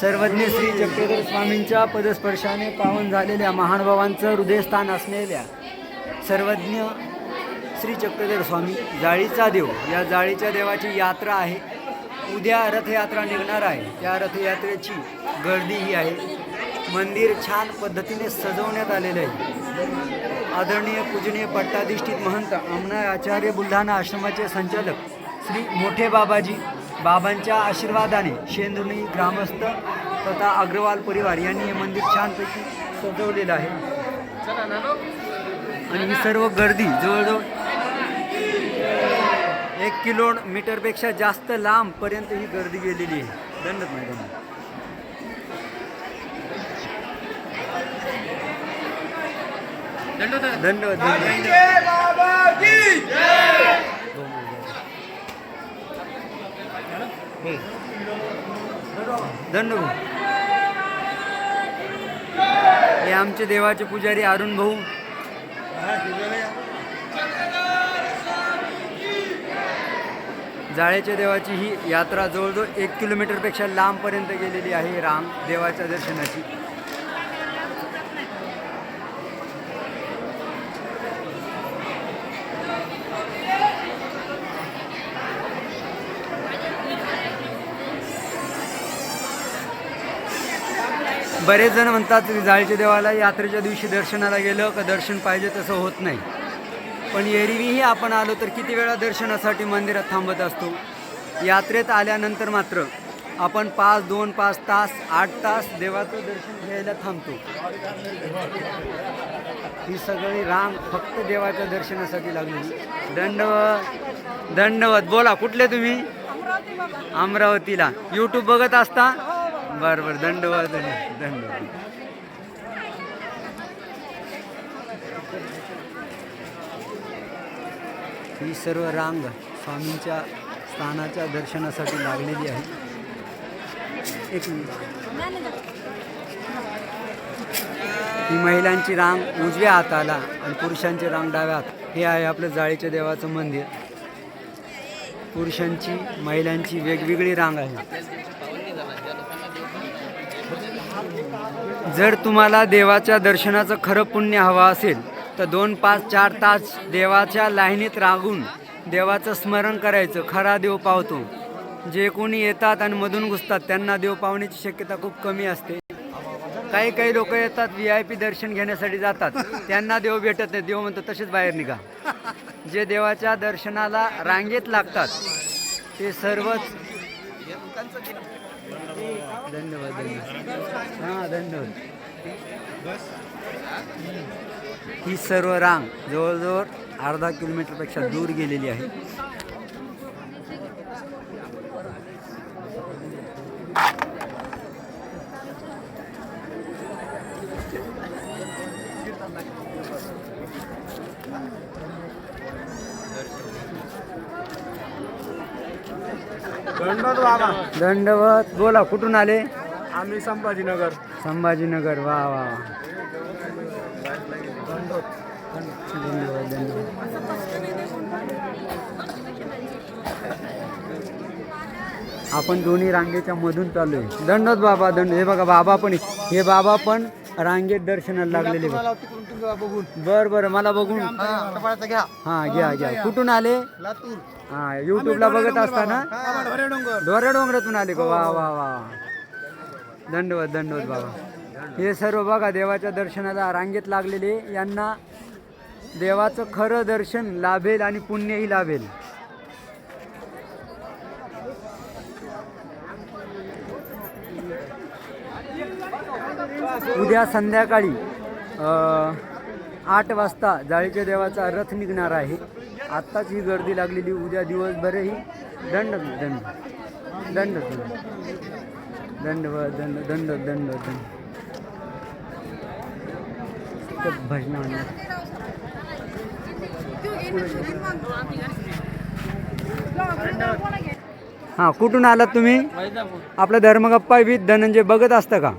सर्वज्ञ श्री चक्रधर स्वामींच्या पदस्पर्शाने पावन झालेल्या महानुभावांचं हृदयस्थान असलेल्या सर्वज्ञ श्री चक्रधर स्वामी जाळीचा देव. या जाळीच्या देवाची यात्रा आहे. उद्या रथयात्रा निघणार आहे. त्या रथयात्रेची गर्दी ही आहे. मंदिर छान पद्धतीने सजवण्यात आलेलं आहे. आदरणीय पूजनीय पट्टाधिष्ठित महंत अमना आचार्य बुलढाणा आश्रमाचे संचालक श्री मोठे बाबाजी बाबांच्या आशीर्वादाने शेंदुर्णी ग्रामस्थ तथा अग्रवाल परिवार यांनी हे मंदिर छानपैकी सजवलेलं आहे. आणि ही सर्व गर्दी जवळजवळ एक किलोमीटरपेक्षा जास्त लांबपर्यंत ही गर्दी गेलेली आहे. दंडत मॅडम दंड दंड. दंडू. हे आमचे देवाचे पुजारी अरुण भाऊ. जाळ्याच्या देवाची ही यात्रा जवळजवळ एक किलोमीटरपेक्षा लांबपर्यंत गेलेली आहे राम देवाच्या दर्शनाची. बरेच जण म्हणतात जाळच्या देवाला यात्रेच्या दिवशी दर्शनाला गेलं का दर्शन पाहिजे तसं होत नाही. पण एरवीही आपण आलो तर किती वेळा दर्शनासाठी मंदिरात थांबत असतो? यात्रेत आल्यानंतर मात्र आपण पाच दोन पाच तास आठ तास देवाचं दर्शन घ्यायला थांबतो. ही सगळी रांग फक्त देवाच्या दर्शनासाठी लागली. दंडवत दंडवत. बोला कुठले तुम्ही? अमरावतीला. यूट्यूब बघत असता? बरं बरं. धन्यवाद दंडवत. ही सर्व रांग स्वामींच्या स्थानाच्या दर्शनासाठी लागलेली आहे एक मिनिट. ही महिलांची रांग उजव्या हाताला आणि पुरुषांची रांग डाव्या हात हे आहे आपलं जाळीच्या देवाचं मंदिर. पुरुषांची महिलांची वेगवेगळी रांग आहे. जर तुम्हाला देवाच्या दर्शनाचं खरं पुण्य हवं असेल तर दोन पाच चार तास देवाच्या लाईनीत रागून देवाचं स्मरण करायचं खरा देव पावतो. जे कोणी येतात आणि मधून घुसतात त्यांना देव पावण्याची शक्यता खूप कमी असते. काही काही लोक येतात व्ही आय पी दर्शन घेण्यासाठी जातात. त्यांना देव भेटत नाही देव म्हणतो तसेच बाहेर निघा. जे देवाच्या दर्शनाला रांगेत लागतात ते सर्वच धन्यवाद. धन्यवाद हाँ सर्व रांग जवळजवळ अर्धा किलोमीटरपेक्षा दूर गेलेली आहे. दंडवत बाबा. दंडवत बोला कुठून आले? आम्ही संभाजीनगर. संभाजीनगर वा वा वा. धन्यवाद धन्यवाद आपण दोन्ही रांगेच्या मधून चालू आहे दंडवत बाबा दंड हे बघा बाबा पण हे बाबा पण रांगेत दर्शनाला लागलेले बघ. बघून. बर बर मला बघून. घ्या. हा घ्या घ्या. कुठून आले? लातूर. हा युट्यूबला बघत असताना ढोरे डोंगर डोंगरातून आले का? वा वा वा. दंडवत दंडवत बाबा. हे सर्व बघा देवाच्या दर्शनाला रांगेत लागलेले. यांना देवाचं खरं दर्शन लाभेल आणि पुण्यही लाभेल. उद्या संध्याकाळी आठ वाजता जाळीच्या देवाचा रथ निघणार आहे. आत्ताच ही गर्दी लागलेली उद्या दिवसभरही दंड दंड दंड दंड दंड व दंड दंड दंड. दंड भजन हां कुठून आलात तुम्ही? आपलं धर्मगप्पा विथ धनंजय बघत असतं का?